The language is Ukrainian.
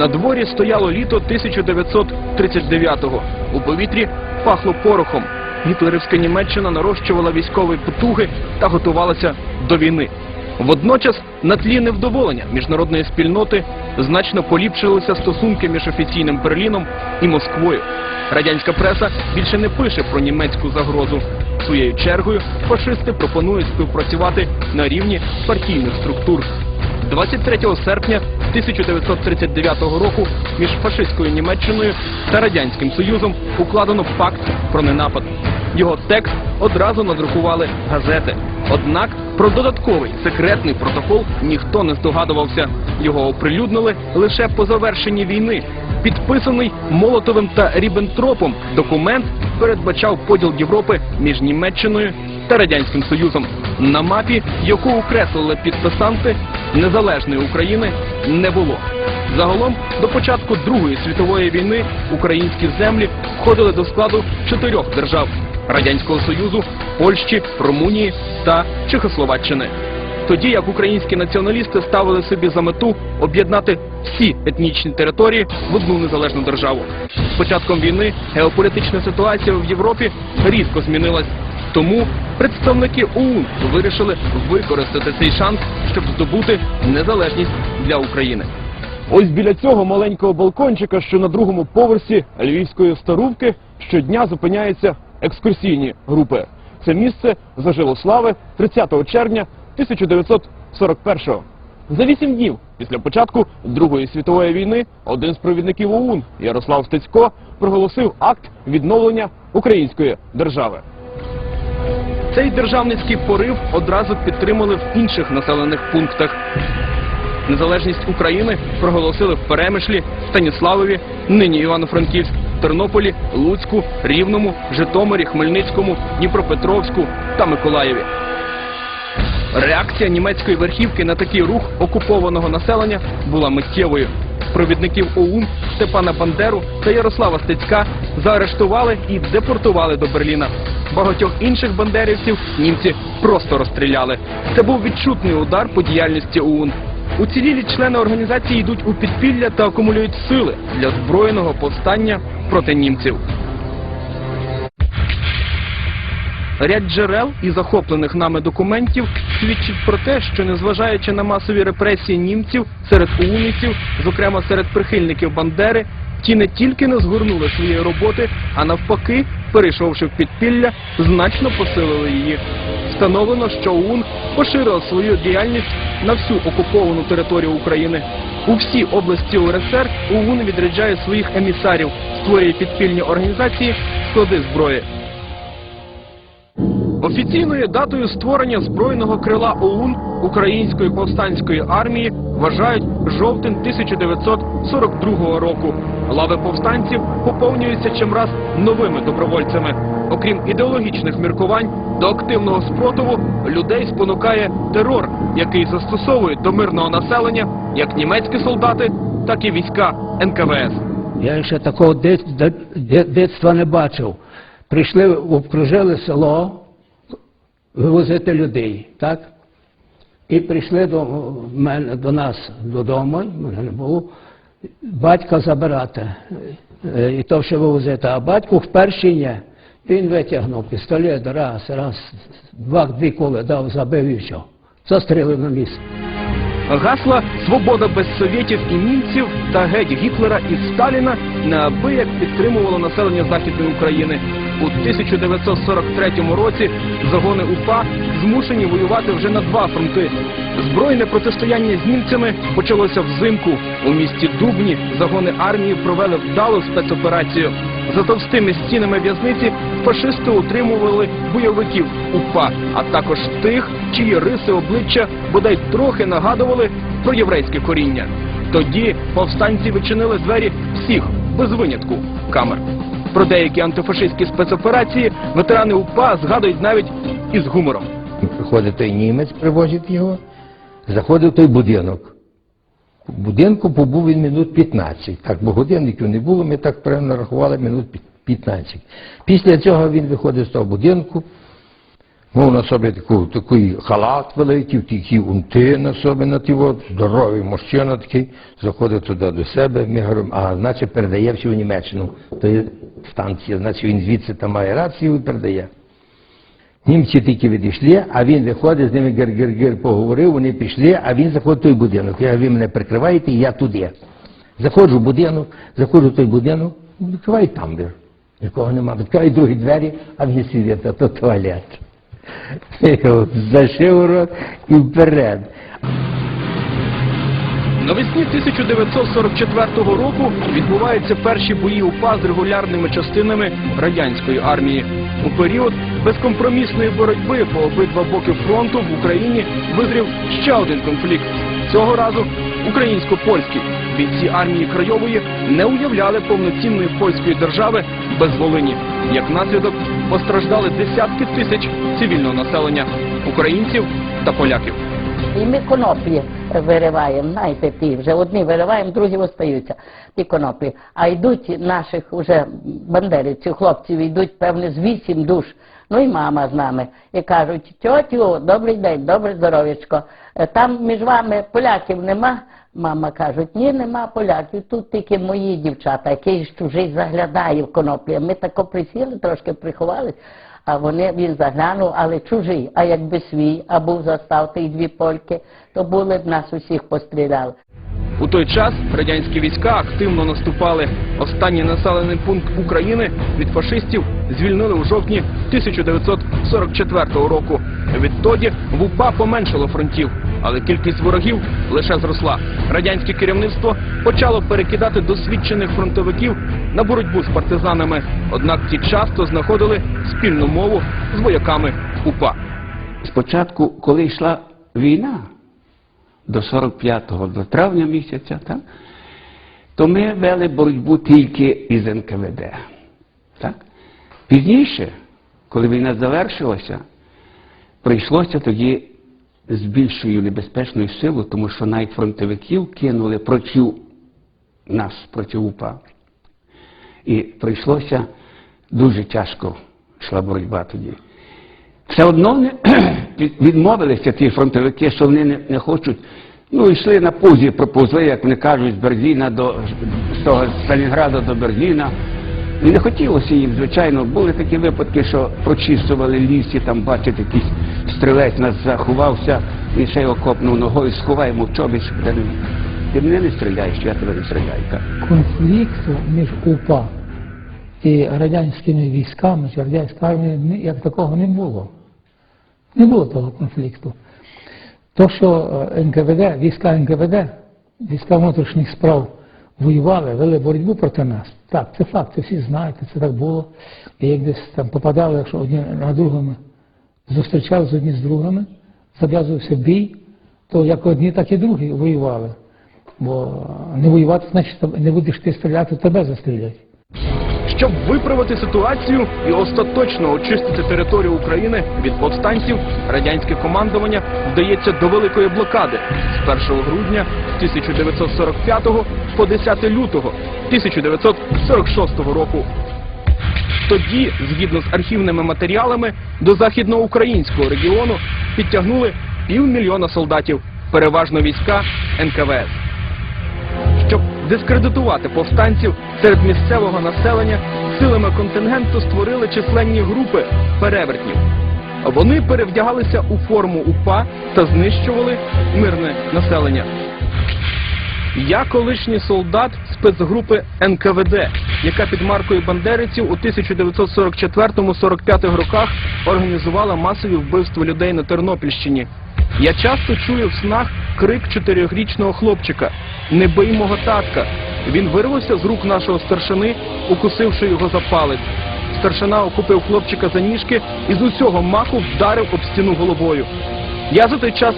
На дворі стояло літо 1939-го. У повітрі пахло порохом. Гітлерівська Німеччина нарощувала військові потуги та готувалася до війни. Водночас на тлі невдоволення міжнародної спільноти значно поліпшилися стосунки між офіційним Берліном і Москвою. Радянська преса більше не пише про німецьку загрозу. Своєю чергою фашисти пропонують співпрацювати на рівні партійних структур. 23 серпня 1939 року між фашистською Німеччиною та Радянським Союзом укладено пакт про ненапад. Його текст одразу надрукували газети. Однак про додатковий секретний протокол ніхто не здогадувався. Його оприлюднили лише по завершенні війни. Підписаний Молотовим та Ріббентропом документ передбачав поділ Європи між Німеччиною та Радянським Союзом. На мапі, яку окреслили підписанти, незалежної України не було. Загалом до початку Другої світової війни українські землі входили до складу чотирьох держав Радянського Союзу, Польщі, Румунії та Чехословаччини. Тоді як українські націоналісти ставили собі за мету об'єднати всі етнічні території в одну незалежну державу. З початком війни геополітична ситуація в Європі різко змінилась. Тому представники ОУН вирішили використати цей шанс, щоб здобути незалежність для України. Ось біля цього маленького балкончика, що на другому поверсі львівської старувки, щодня зупиняються екскурсійні групи. Це місце зажило слави 30 червня 1941-го. За вісім днів після початку Другої світової війни один з провідників ОУН Ярослав Стецько проголосив акт відновлення української держави. Цей державницький порив одразу підтримали в інших населених пунктах. Незалежність України проголосили в Перемишлі, Станіславові, нині Івано-Франківськ, Тернополі, Луцьку, Рівному, Житомирі, Хмельницькому, Дніпропетровську та Миколаєві. Реакція німецької верхівки на такий рух окупованого населення була миттєвою. Провідників ОУН Степана Бандеру та Ярослава Стецька заарештували і депортували до Берліна. Багатьох інших бандерівців німці просто розстріляли. Це був відчутний удар по діяльності ОУН. Уцілілі члени організації йдуть у підпілля та акумулюють сили для збройного повстання проти німців. Ряд джерел і захоплених нами документів свідчить про те, що незважаючи на масові репресії німців серед уунівців, зокрема серед прихильників Бандери, ті не тільки не згорнули своєї роботи, а навпаки, перейшовши в підпілля, значно посилили її. Встановлено, що ОУН поширила свою діяльність на всю окуповану територію України. У всі області УРСР ОУН відряджає своїх емісарів, створює підпільні організації, склади зброї. Офіційною датою створення збройного крила ОУН Української повстанської армії вважають жовтень 1942 року. Лави повстанців поповнюються чимраз новими добровольцями. Окрім ідеологічних міркувань, до активного спротиву людей спонукає терор, який застосовують до мирного населення як німецькі солдати, так і війська НКВС. Я ще такого дит- дит- дит- дитинства не бачив. Прийшли, обкружили село вивозити людей, так? І прийшли до мене, до нас додому, мене не було, батька забирати. Е, І то ще вивозити. А батьку в першій ні. Він витягнув пістолет, раз, раз, два, дві коли дав, забив і все. Застрілив на місці. Гасла «Свобода без совєтів і німців» та «Геть Гітлера і Сталіна» неабияк підтримувало населення Західної України. У 1943 році загони УПА змушені воювати вже на два фронти. Збройне протистояння з німцями почалося взимку. У місті Дубні загони армії провели вдалу спецоперацію. За товстими стінами в'язниці фашисти утримували бойовиків УПА, а також тих, чиї риси обличчя бодай трохи нагадували про єврейське коріння. Тоді повстанці відчинили двері всіх, без винятку, камер. Про деякі антифашистські спецоперації ветерани УПА згадують навіть із гумором. Приходить той німець, привозить його, заходить в той будинок. В будинку побув він минут 15. Так, бо годинників не було, ми так певно рахували минут 15. Після цього він виходить з того будинку, Мов на собі таку, такий халат великий, такі унти на собі на ті от, здоровий мужчина такий, заходить туди до себе, ми говоримо, а значить передає всю Німеччину. То є станція, значить він звідси там має рацію і передає. Німці тільки відійшли, а він виходить, з ними гир-гир-гир поговорив, вони пішли, а він заходить в той будинок. Я ви мене прикриваєте, я туди. Заходжу в будинок, заходжу в той будинок, відкриваю там двір. Нікого нема. Відкриваю другі двері, а він сидить, а то туалет. Зашив рот і вперед. Навесні 1944 року відбуваються перші бої УПА з регулярними частинами радянської армії. У період безкомпромісної боротьби по обидва боки фронту в Україні визрів ще один конфлікт. Цього разу українсько-польський. Бійці армії Крайової не уявляли повноцінної польської держави без Волині. Як наслідок постраждали десятки тисяч цивільного населення українців та поляків. І ми коноплі вириваємо, знаєте, ті вже одні вириваємо, другі остаються, ті коноплі. А йдуть наших уже бандерівців, хлопців, йдуть, певне, з вісім душ. Ну і мама з нами. І кажуть, тьотю, добрий день, добре здоров'ячко. Е, Там між вами поляків нема. Мама кажуть, ні, нема поляків, тут тільки мої дівчата, який чужий заглядає в коноплі. Ми тако присіли, трошки приховались. А вони він заглянув, але чужий. А якби свій, а був застав тих дві польки, то були б нас усіх постріляли. У той час радянські війська активно наступали. Останній населений пункт України від фашистів звільнили у жовтні 1944 року. Відтоді в УПА поменшало фронтів, але кількість ворогів лише зросла. Радянське керівництво почало перекидати досвідчених фронтовиків на боротьбу з партизанами. Однак ті часто знаходили спільну мову з вояками УПА. Спочатку, коли йшла війна до 45-го, до травня місяця, так, то ми вели боротьбу тільки із НКВД. Так? Пізніше, коли війна завершилася, прийшлося тоді з більшою небезпечною силою, тому що навіть фронтовиків кинули проти нас, проти УПА. І прийшлося дуже тяжко йшла боротьба тоді. Все одно відмовилися ті фронтовики, що вони не, не хочуть. Ну, йшли на пузі, проповзли, як вони кажуть, з Берліна до з того з Сталінграда до Берліна. І не хотілося їм, звичайно. Були такі випадки, що прочісували ліс і там бачать якийсь стрілець нас заховався, він ще його копнув ногою, сховай в чобіт, щоб ти, не- ти мене не стріляєш, я тебе не стріляю. конфлікту між УПА і радянськими військами чи радянською армією як такого не було. Не було того конфлікту. То, що е, НКВД, війська НКВД, війська внутрішніх справ воювали, вели боротьбу проти нас. Так, це факт, це всі знаєте, це так було. І як десь там попадали, якщо одні на другими зустрічалися одні з другими, зав'язувався бій, то як одні, так і другі воювали. Бо не воювати, значить не будеш ти стріляти, тебе застрілять. Щоб виправити ситуацію і остаточно очистити територію України від повстанців, радянське командування вдається до великої блокади з 1 грудня 1945 по 10 лютого 1946 року. Тоді, згідно з архівними матеріалами, до західноукраїнського регіону підтягнули півмільйона солдатів, переважно війська НКВС. Щоб дискредитувати повстанців серед місцевого населення, силами контингенту створили численні групи перевертнів. Вони перевдягалися у форму УПА та знищували мирне населення. Я колишній солдат спецгрупи НКВД, яка під маркою бандерівців у 1944-45 роках організувала масові вбивства людей на Тернопільщині. Я часто чую в снах крик чотирьохрічного хлопчика Не бий мого татка. Він вирвався з рук нашого старшини, укусивши його за палець. Старшина охопив хлопчика за ніжки і з усього маху вдарив об стіну головою. Я за той час